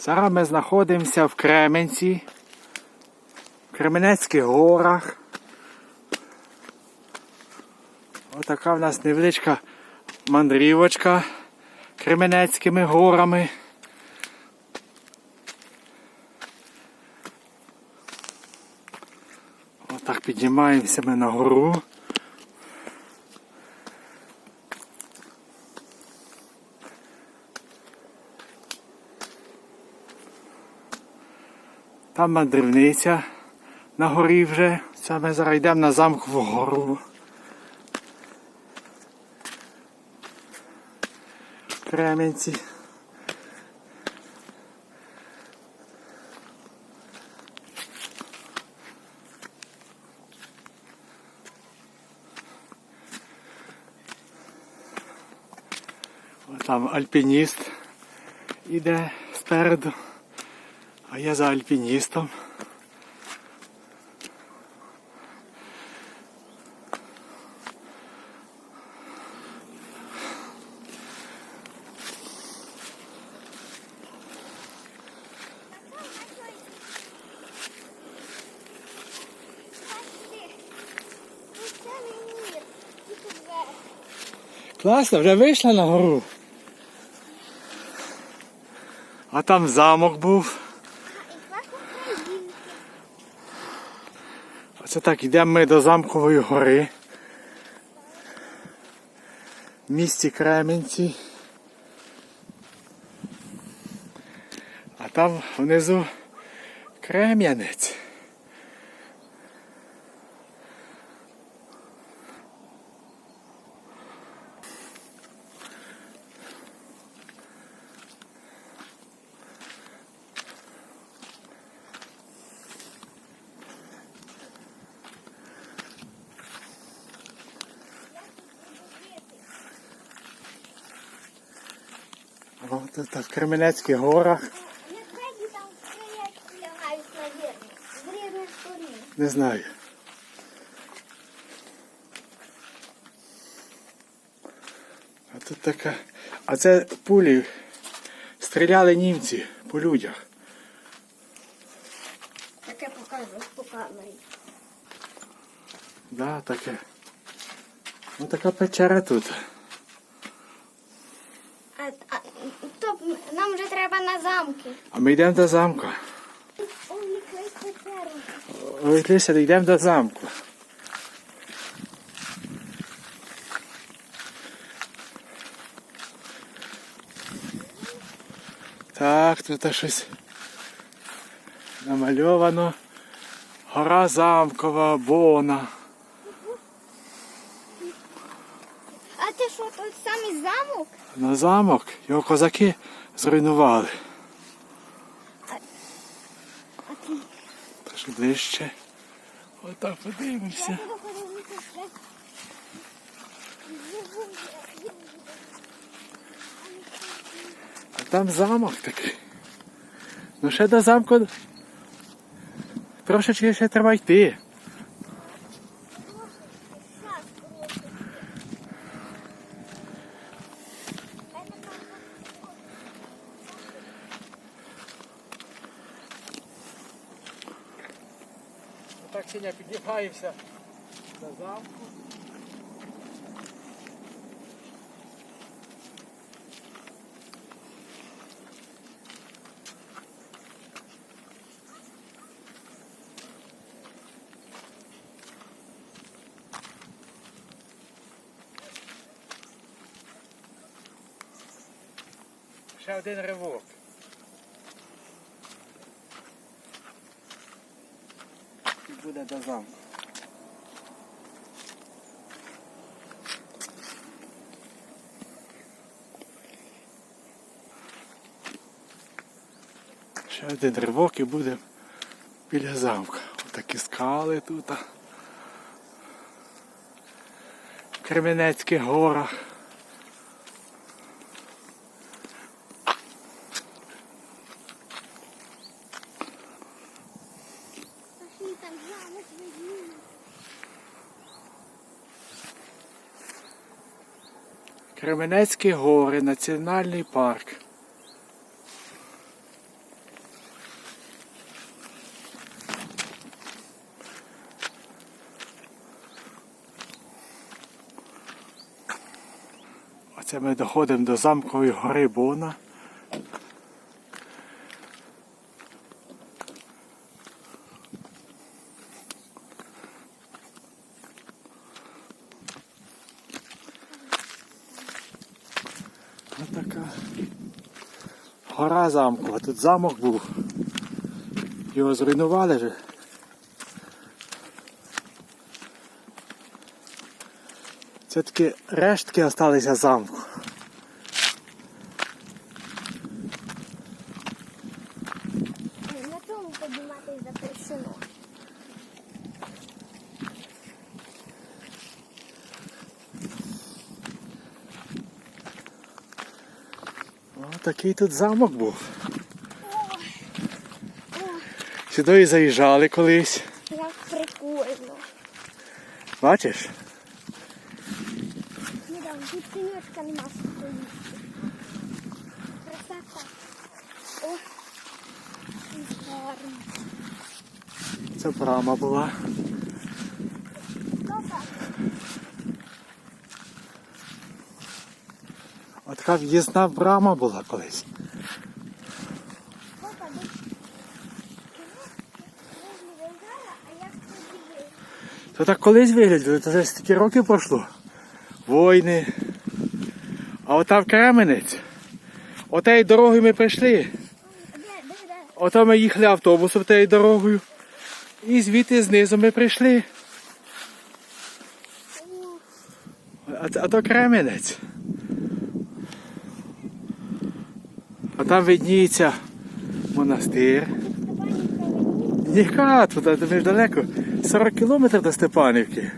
Зараз ми знаходимося в Кременці, в Кременецьких горах. Отака в нас невеличка мандрівочка Кременецькими горами. Отак піднімаємося ми на гору. Там мандрівниця на горі вже. Це ми зараз йдемо на замкову гору. В Кременці. Там альпініст іде спереду, я за альпіністом. Класно, вже вийшла на гору. А там замок був. Оце так йдемо ми до замкової гори. В місті Кременці. А там внизу Крем'янець. От тут в Кременецьких горах. Не знаю. А тут така. А це пулі. Стріляли німці по людях. Таке показуєш по камері. Да, таке. Ну така печера тут. То нам вже треба на замки. А ми йдемо до замку. Ой, якась печера. Ой, Лися, йдемо до замку. Так, тут щось намальовано. Гора замкова, Бона. А ти що, тут самий замок? На замок його козаки зруйнували. Тож ближче. Отак подивимося. А там замок такий. Ну ще до замку трошечки ще треба йти. Ще один ривок. І буде до замку. Ще один ривок і буде біля замка. Отакі скали тут. В Кременецьких горах. Кременецькі гори, національний парк. Оце ми доходимо до замкової гори Бона. Гора замкова. Тут замок був. Його зруйнували вже. Це такі рештки залишилися замку. О, такий тут замок був. Сюди і заїжджали колись. Як прикольно. Бачиш? Ну да, тут синьочка нема стоїть. Красота. О, гарно. Це брама була. Папа, От така в'їзна брама була колись. То так колись виглядало, то вже стільки років пройшло. Войни. А отам Кременець. Отею дорогою ми прийшли. Ото ми їхали автобусом тією дорогою. І звідти знизу ми прийшли. А то Кременець. А там видніється монастир. Ніка, туди ми ж далеко. 40 кілометрів до Степанівки.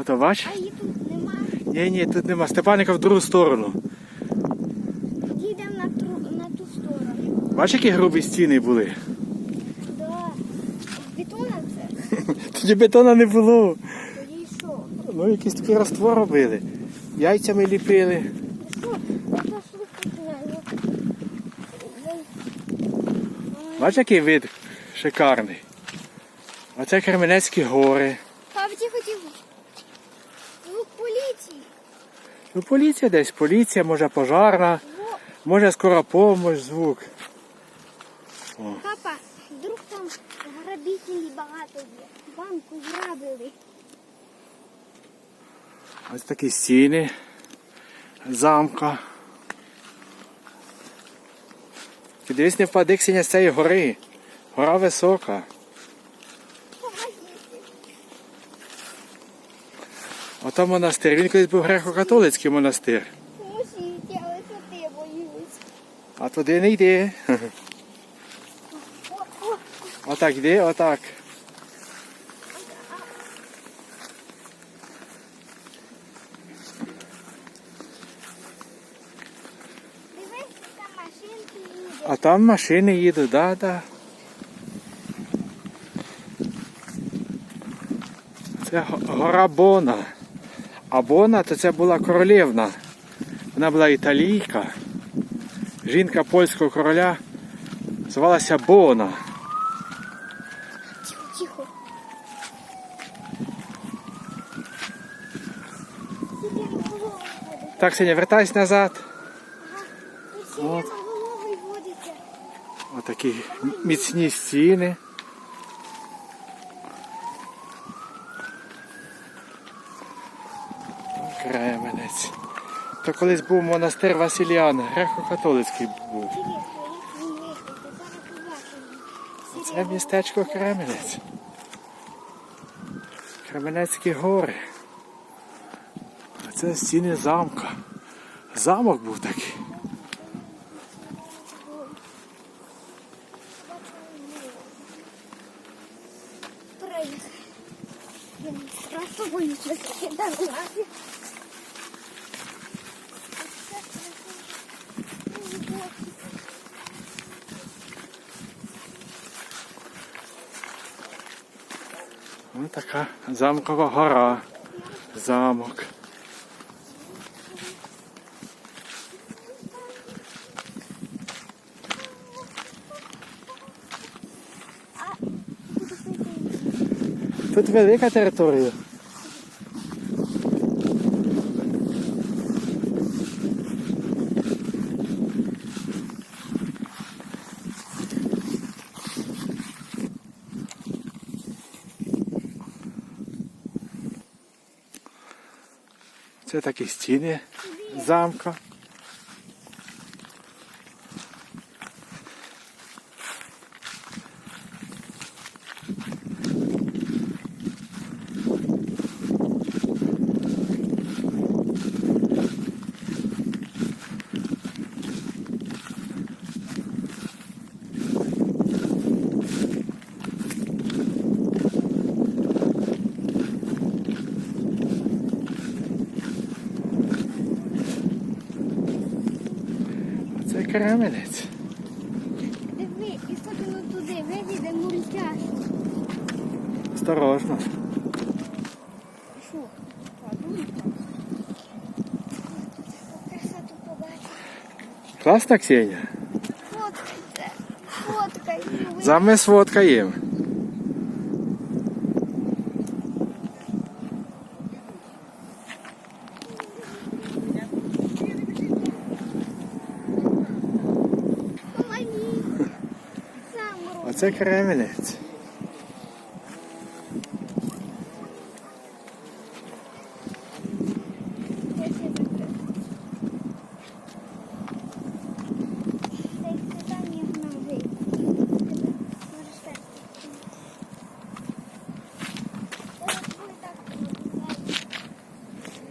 Ото бач? А її тут нема. Ні, ні, тут нема. Степанівка в другу сторону. Їдемо на, тру- на ту сторону. Бач, які грубі стіни були. Да. Бетона це? Тоді бетона не було. Тоді що? Ну, якийсь такий раствор робили. Яйцями ліпили. Що? Я пошли купляю. Бач, який вид шикарний. Оце Кременецькі гори. Папа, тихо, тихо. Звук поліції. Ну, поліція десь, поліція, може пожарна, Во, може скора помощь, звук. папа, вдруг там грабителі багато є. Банку грабили. Ось такі стіни замка. Ти дивись, не впади Ксеня, з цієї гори. Гора висока. Ото монастир. Він колись був греко-католицький монастир. Поможіть, але це ти боюсь. А туди не йди. Отак йди, отак. дивись, там машинки їдуть. А там машини їдуть, да, да. Це гора Бона. А Бона то це була королівна. Вона була італійка. Жінка польського короля звалася Бона. Тихо, тихо. Так, Сеня, вертайся назад. Отакі міцні стіни. Кременець. То колись був монастир Василіан, греко-католицький був. Це містечко Кременець. Кременецькі гори. А це стіни замка. Замок був Ось така замкова гора. Замок. Тут велика територія. Це такі стіни замка. Це Кременець. Диви, і ходимо туди, вивіде мультяшки. Осторожно. Що? Красоту побачив. Класно, Ксенія? Фоткайте. Фоткай. Зараз За ми сфоткаємо.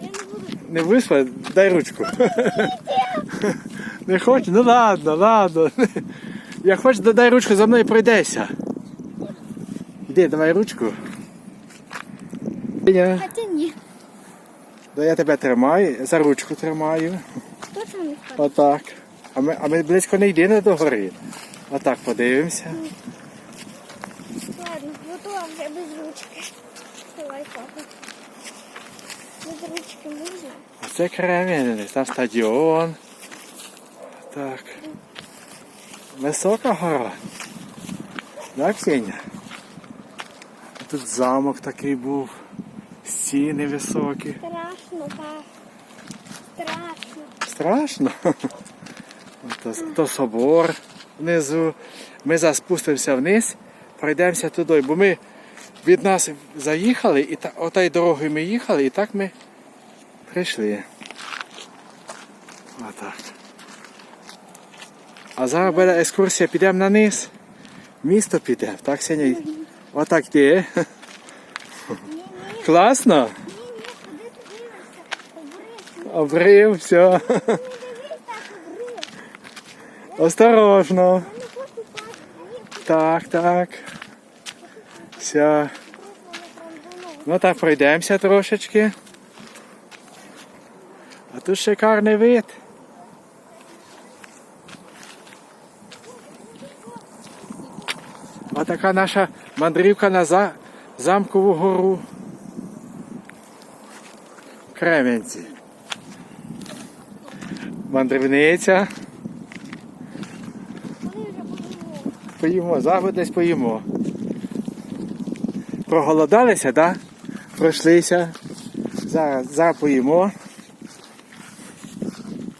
Не буду. Не вийшла, дай ручку. Не хочеш? Ну ладно, ладно. Я хочу, то дай ручку, за мною пройдешся. Іди, давай ручку. Я, Хотя ні. да я тебе тримаю, за ручку тримаю. Точно не? Отак. А ми, а ми близько не йдемо до гори. Отак подивимося. Ладно, готова вже без ручки. Давай, папа. Без ручки можна? Оце Кременець, там стадіон. Так. Висока гора. Так, Сеня? Тут замок такий був. Стіни високі. Страшно, пап. Страшно. Страшно. То, то собор внизу. Ми зараз спустимося вниз, пройдемося туди, бо ми від нас заїхали, і та, отою дорогою ми їхали, і так ми прийшли. Отак. А зараз буде екскурсія, підемо на низ. Місто підемо, так, Сеня? Отак Класно? ти дивишся? Обрив. Все. Осторожно. Так, так. Все. Ну так пройдемося трошечки. А тут шикарний вид. Отака наша мандрівка на за... замкову гору. Кременці. Мандрівниця. Поїмо, зараз десь поїмо. Проголодалися, так? Да? Пройшлися. Зараз, зараз поїмо.